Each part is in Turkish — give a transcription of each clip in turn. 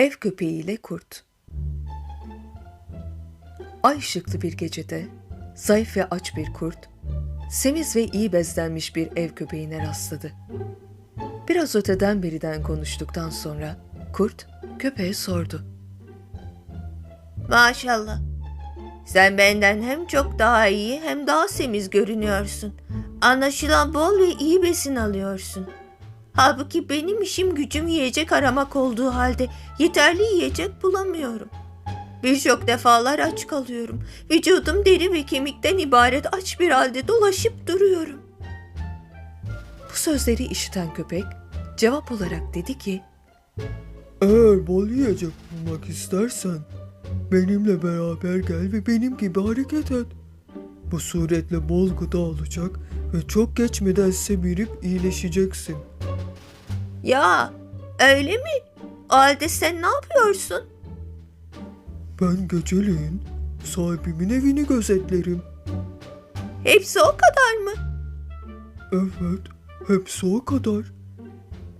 Ev köpeğiyle kurt. Ay ışıklı bir gecede zayıf ve aç bir kurt, semiz ve iyi beslenmiş bir ev köpeğine rastladı. Biraz öteden beriden konuştuktan sonra kurt köpeğe sordu. Maşallah. Sen benden hem çok daha iyi hem daha semiz görünüyorsun. Anlaşılan bol ve iyi besin alıyorsun. Halbuki benim işim gücüm yiyecek aramak olduğu halde yeterli yiyecek bulamıyorum. Birçok defalar aç kalıyorum. Vücudum deri ve kemikten ibaret aç bir halde dolaşıp duruyorum. Bu sözleri işiten köpek cevap olarak dedi ki Eğer bol yiyecek bulmak istersen benimle beraber gel ve benim gibi hareket et. Bu suretle bol gıda alacak ve çok geçmeden semirip iyileşeceksin. Ya öyle mi? O halde sen ne yapıyorsun? Ben geceleyin sahibimin evini gözetlerim. Hepsi o kadar mı? Evet, hepsi o kadar.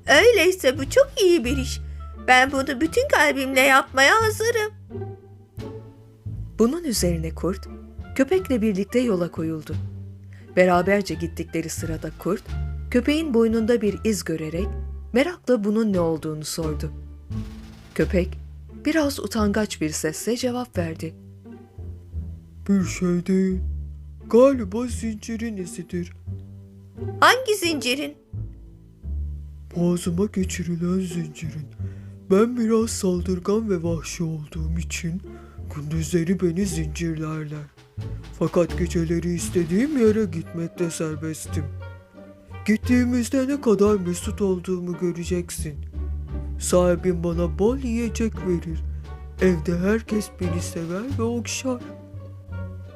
Öyleyse bu çok iyi bir iş. Ben bunu bütün kalbimle yapmaya hazırım. Bunun üzerine kurt, köpekle birlikte yola koyuldu. Beraberce gittikleri sırada kurt, köpeğin boynunda bir iz görerek merakla bunun ne olduğunu sordu. Köpek, biraz utangaç bir sesle cevap verdi. Bir şey değil. Galiba zincirin izidir. Hangi zincirin? Boğazıma geçirilen zincirin. Ben biraz saldırgan ve vahşi olduğum için gündüzleri beni zincirlerler. Fakat geceleri istediğim yere gitmekte serbestim. Gittiğimizde ne kadar mesut olduğumu göreceksin. Sahibim bana bol yiyecek verir. Evde herkes beni sever ve okşar.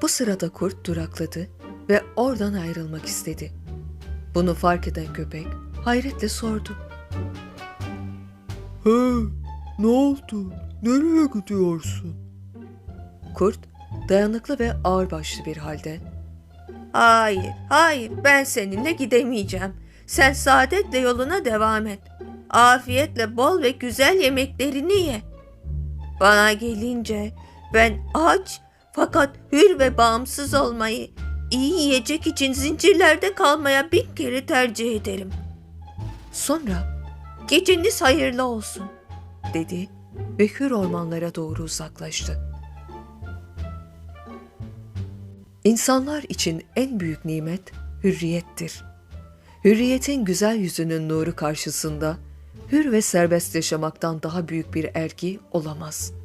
Bu sırada kurt durakladı ve oradan ayrılmak istedi. Bunu fark eden köpek hayretle sordu. He, ne oldu? Nereye gidiyorsun? Kurt, dayanıklı ve ağırbaşlı bir halde Hayır, hayır ben seninle gidemeyeceğim. Sen saadetle yoluna devam et. Afiyetle bol ve güzel yemeklerini ye. Bana gelince ben aç fakat hür ve bağımsız olmayı, iyi yiyecek için zincirlerde kalmaya bin kere tercih ederim. sonra Geceniz hayırlı olsun. dedi ve hür ormanlara doğru uzaklaştı. İnsanlar için en büyük nimet hürriyettir. Hürriyetin güzel yüzünün nuru karşısında hür ve serbest yaşamaktan daha büyük bir erki olamaz.''